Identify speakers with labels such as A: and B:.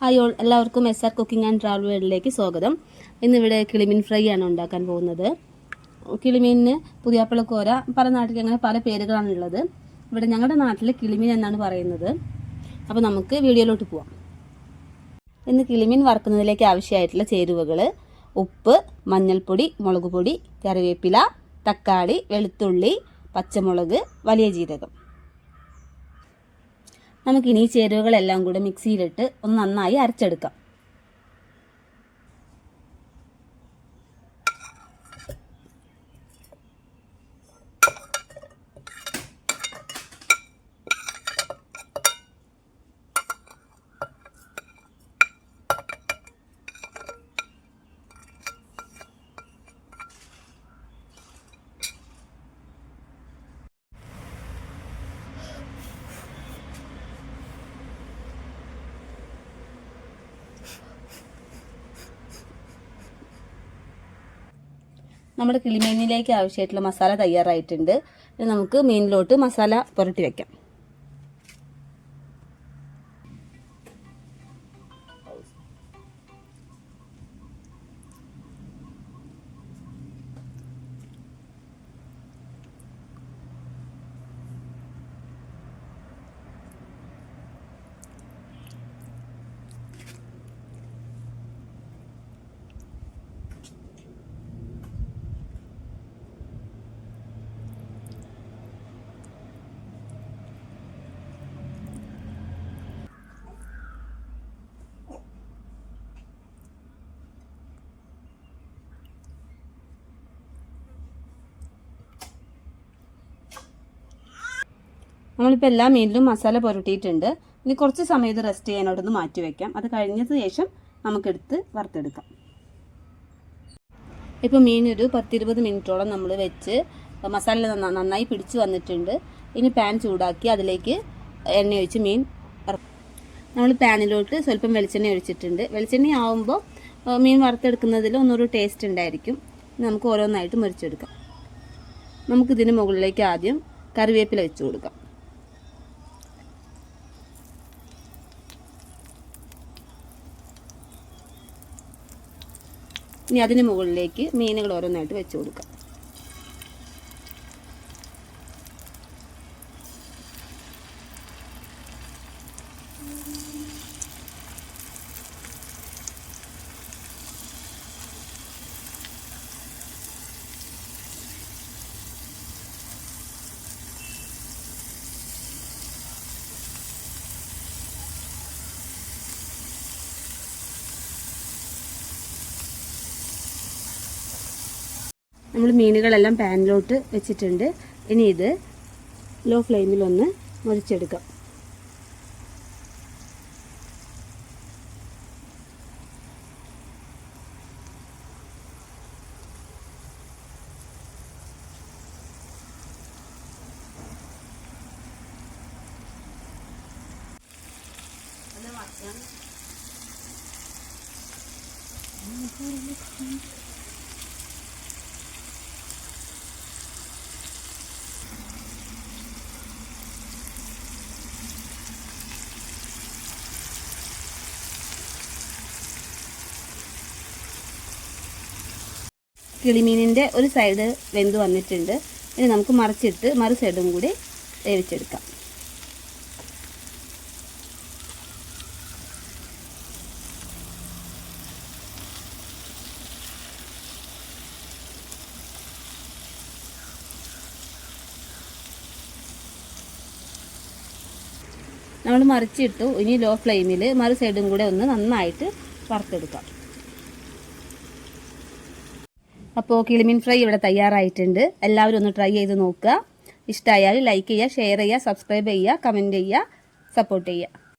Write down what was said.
A: Hi all എല്ലാവർക്കും S R cooking and travel വേൾഡിലേക്ക് സ്വാഗതം. ഇന്നിവിടെ കിളിമീൻ ഫ്രൈ ആണ് ഉണ്ടാക്കാൻ പോകുന്നത്. കിളിമീനിന് പുതിയാപ്പിളക്കോര പല നാട്ടിൽ അങ്ങനെ പല പേരുകളാണുള്ളത് ഇവിടെ ഞങ്ങളുടെ നാട്ടിൽ കിളിമീൻ എന്നാണ് പറയുന്നത്. അപ്പോൾ നമുക്ക് വീഡിയോയിലോട്ട് പോവാം. ഇന്ന് കിളിമീൻ വറുക്കുന്നതിലേക്ക് ആവശ്യമായിട്ടുള്ള ചേരുവകൾ ഉപ്പ് മഞ്ഞൾപ്പൊടി മുളക് പൊടി കറിവേപ്പില തക്കാളി വെളുത്തുള്ളി പച്ചമുളക് വലിയ ജീരകം. നമുക്കിനി ചേരുവകളെല്ലാം കൂടെ മിക്സിയിലിട്ട് ഒന്ന് നന്നായി അരച്ചെടുക്കാം. നമ്മുടെ കിളിമീനിലേക്ക് ആവശ്യമായിട്ടുള്ള മസാല തയ്യാറായിട്ടുണ്ട്. നമുക്ക് മീനിലോട്ട് മസാല പുരട്ടി വെക്കാം. നമ്മളിപ്പോൾ എല്ലാ മീനിലും മസാല പുരട്ടിയിട്ടുണ്ട്. ഇനി കുറച്ച് സമയം ഇത് റെസ്റ്റ് ചെയ്യാനോടൊന്ന് മാറ്റി വെക്കാം. അത് കഴിഞ്ഞതിന് ശേഷം നമുക്കെടുത്ത് വറുത്തെടുക്കാം. ഇപ്പോൾ മീനൊരു പത്തിരുപത് മിനിറ്റോളം നമ്മൾ വെച്ച് മസാല നന്ന- നന്നായി പിടിച്ച് വന്നിട്ടുണ്ട്. ഇനി പാൻ ചൂടാക്കി അതിലേക്ക് എണ്ണ ഒഴിച്ച് മീൻ നമ്മൾ പാനിലോട്ട് സ്വല്പം വെളിച്ചെണ്ണ ഒഴിച്ചിട്ടുണ്ട്. വെളിച്ചെണ്ണ ആവുമ്പോൾ മീൻ വറുത്തെടുക്കുന്നതിൽ ഒന്നൊരു ടേസ്റ്റ് ഉണ്ടായിരിക്കും. നമുക്ക് ഓരോന്നായിട്ട് മുറിച്ചെടുക്കാം. നമുക്കിതിന് മുകളിലേക്ക് ആദ്യം കറിവേപ്പില വെച്ച് കൊടുക്കാം. ഇനി അതിന് മുകളിലേക്ക് മീനുകൾ ഓരോന്നായിട്ട് വെച്ച് കൊടുക്കാം. നമ്മൾ മീനുകളെല്ലാം പാനിലോട്ട് വെച്ചിട്ടുണ്ട്. ഇനി ഇത് ലോ ഫ്ലെയിമിൽ ഒന്ന് മുറിച്ചെടുക്കാം. കിളിമീനിന്റെ ഒരു സൈഡ് വെന്ത് വന്നിട്ടുണ്ട്. ഇനി നമുക്ക് മറിച്ചിട്ട് മറു സൈഡും കൂടി വേവിച്ചെടുക്കാം. നമ്മൾ മറിച്ചിട്ടു. ഇനി ലോ ഫ്ലെയിമിൽ മറു സൈഡും കൂടെ ഒന്ന് നന്നായിട്ട് വറുത്തെടുക്കാം. അപ്പോൾ കിളിമീൻ ഫ്രൈ ഇവിടെ തയ്യാറായിട്ടുണ്ട്. എല്ലാവരും ഒന്ന് ട്രൈ ചെയ്ത് നോക്കുക. ഇഷ്ടമായാൽ ലൈക്ക് ചെയ്യുക ഷെയർ ചെയ്യുക സബ്സ്ക്രൈബ് ചെയ്യുക കമന്റ് ചെയ്യുക സപ്പോർട്ട് ചെയ്യുക.